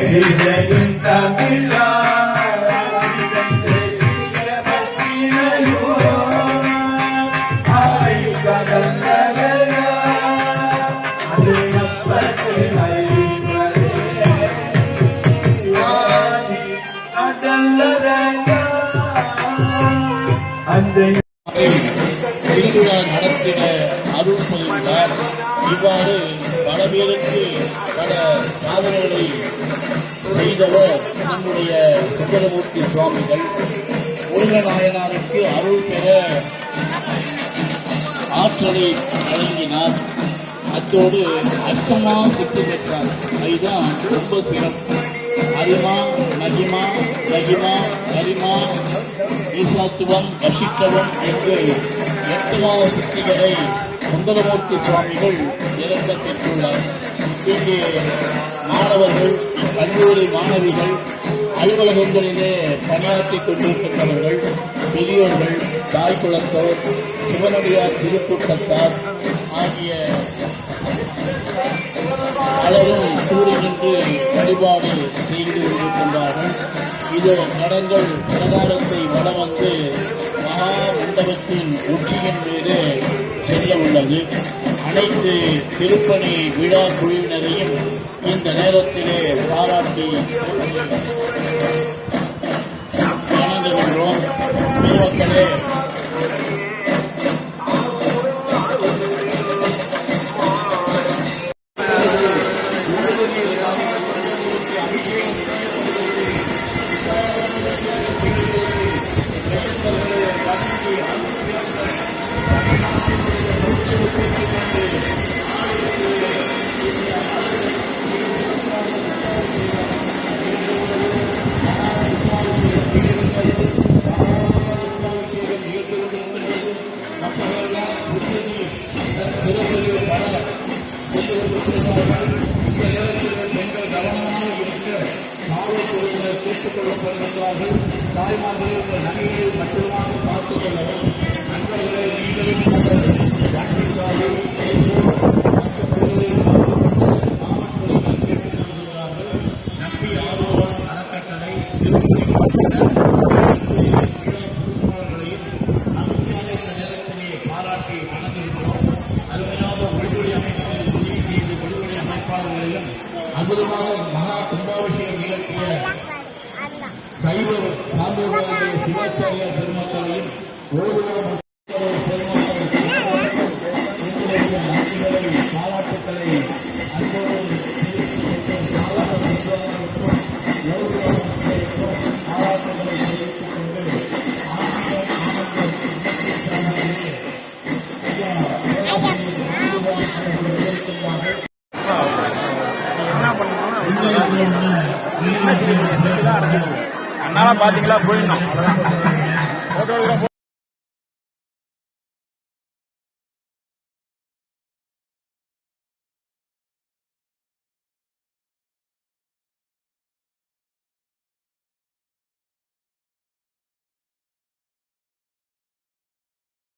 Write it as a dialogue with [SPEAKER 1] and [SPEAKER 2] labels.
[SPEAKER 1] இசையும் தமிழா
[SPEAKER 2] திருவிழா நடத்திட அருள் சொல்கிறார் இவ்வாறு பல பேருக்கு பல சாதனைகளை செய்தவர் நம்முடைய சுந்தரமூர்த்தி சுவாமிகள் முருகநாயனாருக்கு அருள் பெற ஆற்றலை வழங்கினார். அத்தோடு அர்த்தமா சித்தி பெற்றார். அதுதான் ரொம்ப சிறப்பு. அரிமா மகிமா மகிமா கரிமா ஈசாத்துவம் வசித்தவம் என்று எத்தனா சித்திகளை சுந்தரமூர்த்தி சுவாமிகள் இறக்க பெற்றுள்ளார். இங்கு மாணவர்கள் கல்லூரி மாணவிகள் அலுவலகங்களிலே பணியாற்றிக் கொண்டிருக்கின்றவர்கள் பெரியோர்கள் தாய் குலத்தோர் சிவனடியார் திருக்கூட்டத்தார் ஆகிய பலரும் கூறுகின்று வழிபாடு செய்து கொண்டிருக்கின்றார்கள். இது மரங்கள் பிரகாரத்தை வளம் வந்து மகா மண்டபத்தின் உச்சியின் மீது செல்ல உள்ளது அனைத்து திருப்பணி விழா குழுவினரையும் இந்த நேரத்திலே பாராட்டி வணங்குகின்றோம் பெண்கள் கவனமாக இருக்க காவல்துறையினர் கேட்டுக் கொள்ளப்படுகின்றார்கள். தாய்மார்கள் உங்கள் நகையை பத்திரமாக பார்த்துக் கொள்ளவும். அற்புதமாக மகா கும்பாபிஷேகம் இலக்கிய சைவ சாம்புவாரிய சிவாச்சாரிய பெருமக்களையும் ஓதுவார் பெருமக்கள் பாராட்டுக்களை அன்போடு
[SPEAKER 3] அண்ணாலாம் பாத்தீங்களா போயிடணும் போட்டோகிராஃப்